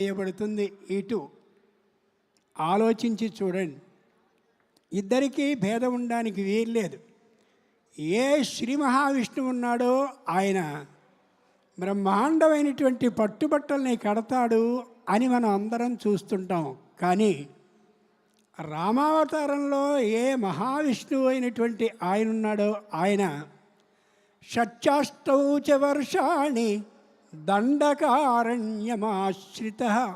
చేయబడుతుంది ఇటు ఆలోచించి చూడండి. ఇద్దరికీ భేదం ఉండడానికి వీల్లేదు ఏ శ్రీ మహావిష్ణువు ఉన్నాడో ఆయన బ్రహ్మాండమైనటువంటి పట్టుబట్టల్ని కడతాడు అని మనం అందరం చూస్తుంటాం. కానీ రామావతారంలో ఏ మహావిష్ణువు అయినటువంటి ఆయన ఉన్నాడో ఆయన షట్చాష్టౌచ వర్షాణి దండకారణ్యమాశ్రిత.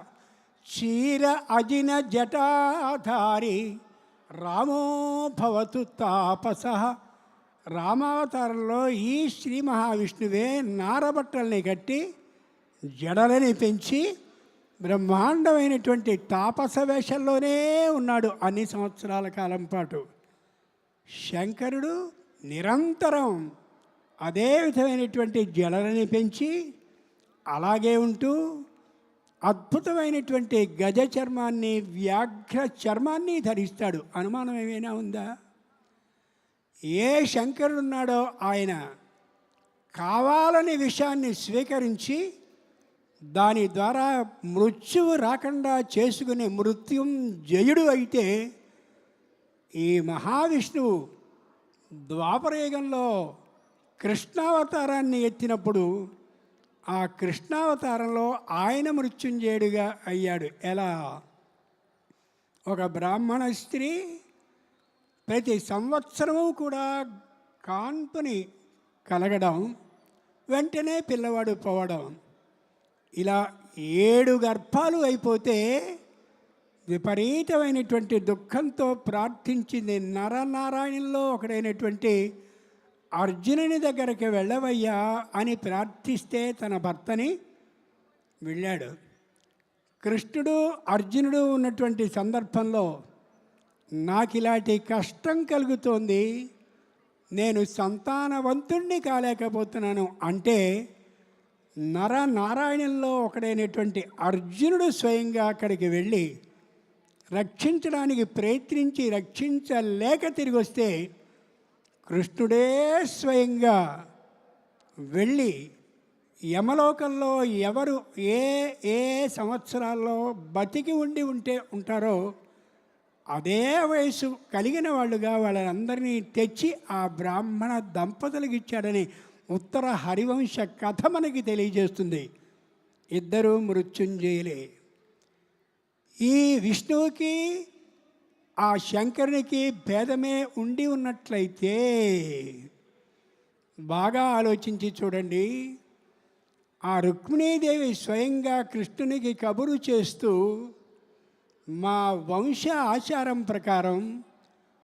క్షీర అజిన జటాధారి రామో భవతు తాపస. రామావతారంలో ఈ శ్రీ మహావిష్ణువే నారబట్టల్ని కట్టి జడలని పెంచి బ్రహ్మాండమైనటువంటి తాపస వేషంలోనే ఉన్నాడు అన్ని సంవత్సరాల కాలం పాటు. శంకరుడు నిరంతరం అదే విధమైనటువంటి జడలని పెంచి అలాగే ఉంటూ అద్భుతమైనటువంటి గజ చర్మాన్ని వ్యాఘ్ర చర్మాన్ని ధరిస్తాడు. అనుమానం ఏమైనా ఉందా? ఏ శంకరుడు ఉన్నాడో ఆయన కావాలని విషయాన్ని స్వీకరించి దాని ద్వారా మృత్యువు రాకుండా చేసుకునే మృత్యుం జయుడు అయితే ఈ మహావిష్ణువు ద్వాపరయుగంలో కృష్ణావతారాన్ని ఎత్తినప్పుడు ఆ కృష్ణావతారంలో ఆయన మృత్యుంజయుడిగా అయ్యాడు. ఎలా? ఒక బ్రాహ్మణ స్త్రీ ప్రతి సంవత్సరము కూడా కాన్పుని కలగడం వెంటనే పిల్లవాడు పోవడం. ఇలా ఏడు గర్భాలు అయిపోతే విపరీతమైనటువంటి దుఃఖంతో ప్రార్థించింది నరనారాయణంలో ఒకడైనటువంటి అర్జునుని దగ్గరికి వెళ్ళవయ్యా అని ప్రార్థిస్తే తన భర్తని వెళ్ళాడు. కృష్ణుడు అర్జునుడు ఉన్నటువంటి సందర్భంలో నాకు ఇలాంటి కష్టం కలుగుతోంది నేను సంతానవంతుణ్ణి కాలేకపోతున్నాను అంటే నర నారాయణంలో ఒకడైనటువంటి అర్జునుడు స్వయంగా అక్కడికి వెళ్ళి రక్షించడానికి ప్రయత్నించి రక్షించలేక తిరిగి వస్తే కృష్ణుడే స్వయంగా వెళ్ళి యమలోకంలో ఎవరు ఏ ఏ సంవత్సరాల్లో బతికి ఉండి ఉంటే ఉంటారో అదే వయసు కలిగిన వాళ్ళుగా వాళ్ళందరినీ తెచ్చి ఆ బ్రాహ్మణ దంపతులకు ఇచ్చాడని ఉత్తర హరివంశ కథ మనకి తెలియజేస్తుంది. ఇద్దరు మృత్యుంజయులే. ఈ విష్ణువుకి ఆ శంకరునికి భేదమే ఉండి ఉన్నట్లయితే బాగా ఆలోచించి చూడండి. ఆ రుక్మిణీదేవి స్వయంగా కృష్ణునికి కబురు చేస్తూ మా వంశ ఆచారం ప్రకారం